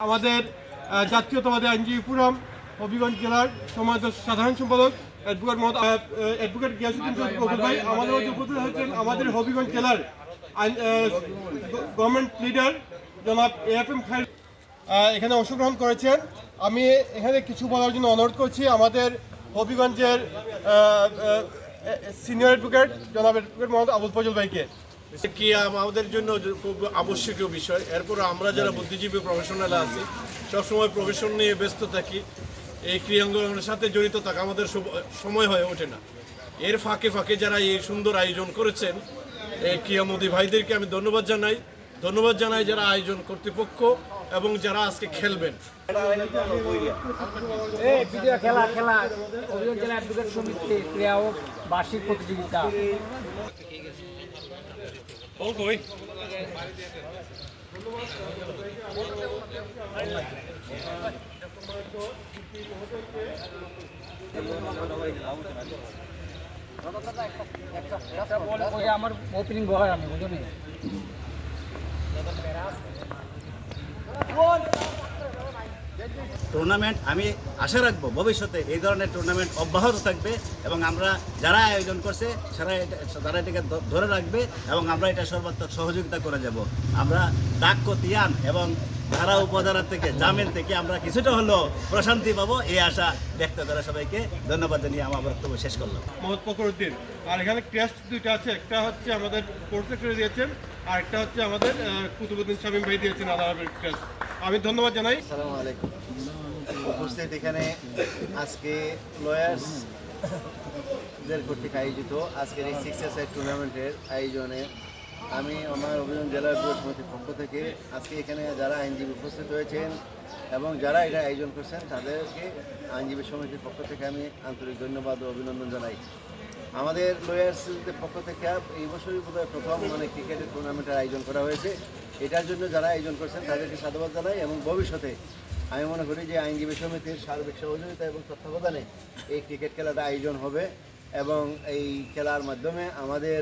আমাদের জাতীয়তাবাদী আইনজীবী ফোরাম হবিগঞ্জ জেলার সমাজ সাধারণ সম্পাদক অ্যাডভোকেট আহ, অ্যাডভোকেট গিয়াসুদ্দিন ভাই আমাদের উপস্থিত হয়েছেন আমাদের হবিগঞ্জ জেলার গভর্নমেন্ট লিডার জনাব এফ এম খাই এখানে অংশগ্রহণ করেছেন। আমি এখানে কিছু বলার জন্য অনুরোধ করছি আমাদের হবিগঞ্জের সিনিয়র অ্যাডভোকেট জনাব অ্যাডভোকেট মোহাম্মদ আবুল ফজল ভাইকে। কি আমাদের জন্য খুব আবশ্যকীয় বিষয়। এরপর আমরা যারা বুদ্ধিজীবী প্রফেশনাল আছি, সবসময় প্রফেশন নিয়ে ব্যস্ত থাকি। এই ক্রিয়াঙ্গনের সাথে জড়িত থাকা আমাদের সময় হয়ে ওঠে না। এর ফাঁকে ফাঁকে যারা এই সুন্দর আয়োজন করেছেন, এই ক্রিয়ামোদী ভাইদেরকে আমি ধন্যবাদ জানাই। ধন্যবাদ জানাই যারা আয়োজন কর্তৃপক্ষ এবং যারা আজকে খেলবেন। খেলা খেলা। অভিযোগ জেলা অ্যাডভোকেট সমিতি ক্রিয়া ও বার্ষিক প্রতিযোগিতা। আমার ওপেনিং বয় আমি বুঝলি? টুর্নামেন্ট আমি আশা রাখব ভবিষ্যতে এই ধরনের টুর্নামেন্ট অব্যাহত থাকবে এবং আমরা যারা আয়োজন করছে, সারা এটা- তারা এটাকে ধরে রাখবে এবং আমরা এটা সর্বাত্মক সহযোগিতা করে যাব। আমরা ডাক তিয়ান এবং ধারা উপধারা থেকে জামিন থেকে আমরা কিছুটা হলেও প্রশান্তি পাবো এই আশা ব্যক্ত করে সবাইকে ধন্যবাদ জানিয়ে আমার বক্তব্য শেষ করলাম। মোহাম্মদ ফকরুদ্দিন আর এখানে ক্রেস্ট দুইটা আছে, একটা হচ্ছে আমাদের স্পোর্টস সেক্টরে দিয়েছেন, আর একটা হচ্ছে আমাদের কুতুবুদ্দিন শামীম ভাই দিয়েছেন আলাহাবের ক্রেস্ট আমি ধন্যবাদ জানাই। আসসালামু আলাইকুম। উপস্থিত এখানে আজকে লয়ার্স দের কর্তৃক আয়োজিত আজকের এই সিক্স সাইড টুর্নামেন্টের আয়োজনে আমি আমার অভিযান জেলার বিরোধ সমিতির পক্ষ থেকে আজকে এখানে যারা আইনজীবী উপস্থিত হয়েছেন এবং যারা এটা আয়োজন করছেন, তাদেরকে আইনজীবী সমিতির পক্ষ থেকে আমি আন্তরিক ধন্যবাদ ও অভিনন্দন জানাই। আমাদের লয়ার্সদের পক্ষ থেকে এই বছরই বোধহয় প্রথম মানে ক্রিকেটের টুর্নামেন্টের আয়োজন করা হয়েছে। এটার জন্য যারা আয়োজন করছেন, তাদেরকে সাধুবাদ জানাই এবং ভবিষ্যতে আমি মনে করি যে আইনজীবী সমিতির সার্বিক সহযোগিতা এবং তত্ত্বাবধানে এই ক্রিকেট খেলাটা আয়োজন হবে এবং এই খেলার মাধ্যমে আমাদের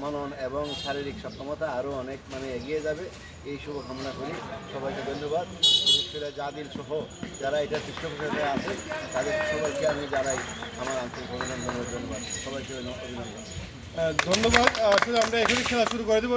মনন এবং শারীরিক সক্ষমতা আরও অনেক মানে এগিয়ে যাবে। এই শুভকামনা করি। সবাইকে ধন্যবাদ। বিশেষ করে জাদিল সহ যারা এটা পৃষ্ঠপোষকতা আছে তাদের সবাইকে আমি জানাই আমার আন্তরিক অভিনন্দন ধন্যবাদ। সবাইকে অভিনন্দন। ধন্যবাদ। আসলে আমরা এখানে খেলা শুরু করে দেবো।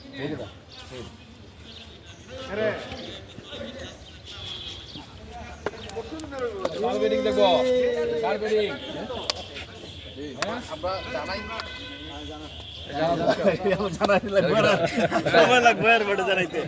জানাই লাগবে লাগবে আর বড় জানাইতে